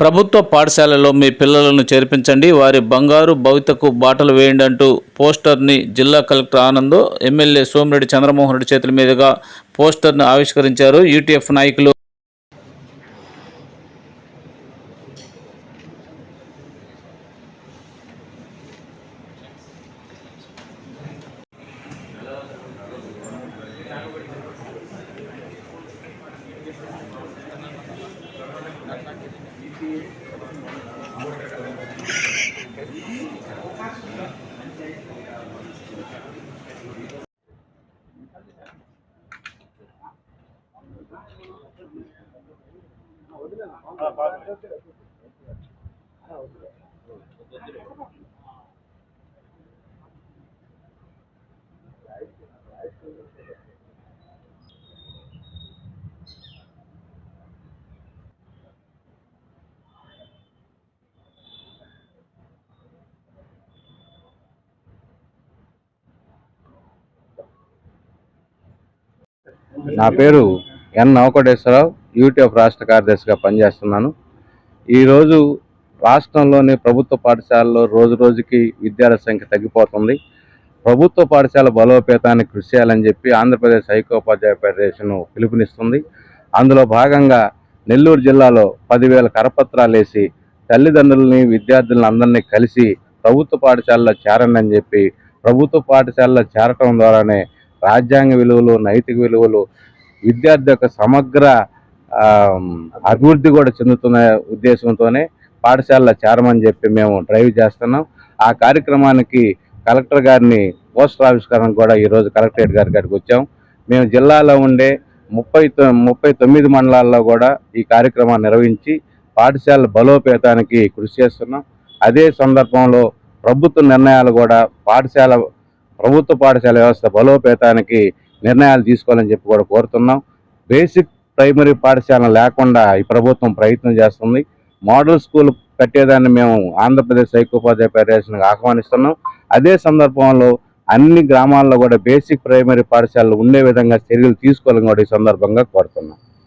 ప్రభుత్వ పాఠశాలలో మీ పిల్లలను చేర్పించండి. వారి బంగారు భవితకు బాటలు వేయండి అంటూ పోస్టర్ని జిల్లా కలెక్టర్ ఆనంద్ ఎమ్మెల్యే సోమిరెడ్డి చంద్రమోహన్ రెడ్డి చేతుల మీదుగా పోస్టర్ను ఆవిష్కరించారు. యూటీఎఫ్ నాయకులు ஆ பாருங்க. నా పేరు ఎన్ నవకోటేశ్వరరావు యూటీఎఫ్ రాష్ట్ర కార్యదర్శిగా పనిచేస్తున్నాను. ఈరోజు రాష్ట్రంలోని ప్రభుత్వ పాఠశాలలో రోజు రోజుకి విద్యార్థుల సంఖ్య తగ్గిపోతుంది. ప్రభుత్వ పాఠశాల బలోపేతానికి కృషి చేయాలని చెప్పి ఆంధ్రప్రదేశ్ ఐకోపాధ్యాయ ఫెడరేషన్ పిలుపునిస్తుంది. అందులో భాగంగా నెల్లూరు జిల్లాలో పదివేల కరపత్రాలు వేసి తల్లిదండ్రులని విద్యార్థులను అందరినీ కలిసి ప్రభుత్వ పాఠశాలలో చేరండి అని చెప్పి ప్రభుత్వ పాఠశాలలో చేరటం ద్వారానే రాజ్యాంగ విలువలు నైతిక విలువలు విద్యార్థి యొక్క సమగ్ర అభివృద్ధి కూడా చెందుతున్న ఉద్దేశంతోనే పాఠశాలలో చేరమని చెప్పి మేము డ్రైవ్ చేస్తున్నాం. ఆ కార్యక్రమానికి కలెక్టర్ గారిని పోస్టర్ ఆవిష్కరణ కూడా ఈరోజు కలెక్టరేట్ గారి గారికి వచ్చాం. మేము జిల్లాలో ఉండే ముప్పై ముప్పై తొమ్మిది మండలాల్లో కూడా ఈ కార్యక్రమాన్ని నిర్వహించి పాఠశాల బలోపేతానికి కృషి చేస్తున్నాం. అదే సందర్భంలో ప్రభుత్వ నిర్ణయాలు కూడా పాఠశాల ప్రభుత్వ పాఠశాల వ్యవస్థ బలోపేతానికి నిర్ణయాలు తీసుకోవాలని చెప్పి కూడా కోరుతున్నాం. బేసిక్ ప్రైమరీ పాఠశాల లేకుండా ఈ ప్రభుత్వం ప్రయత్నం చేస్తుంది. మోడల్ స్కూల్ కట్టేదాన్ని మేము ఆంధ్రప్రదేశ్ ఐక్యోపాధ్యాయ ఫెడరేషన్కి ఆహ్వానిస్తున్నాం. అదే సందర్భంలో అన్ని గ్రామాల్లో కూడా బేసిక్ ప్రైమరీ పాఠశాలలు ఉండే విధంగా చర్యలు తీసుకోవాలని కూడా ఈ సందర్భంగా కోరుతున్నాం.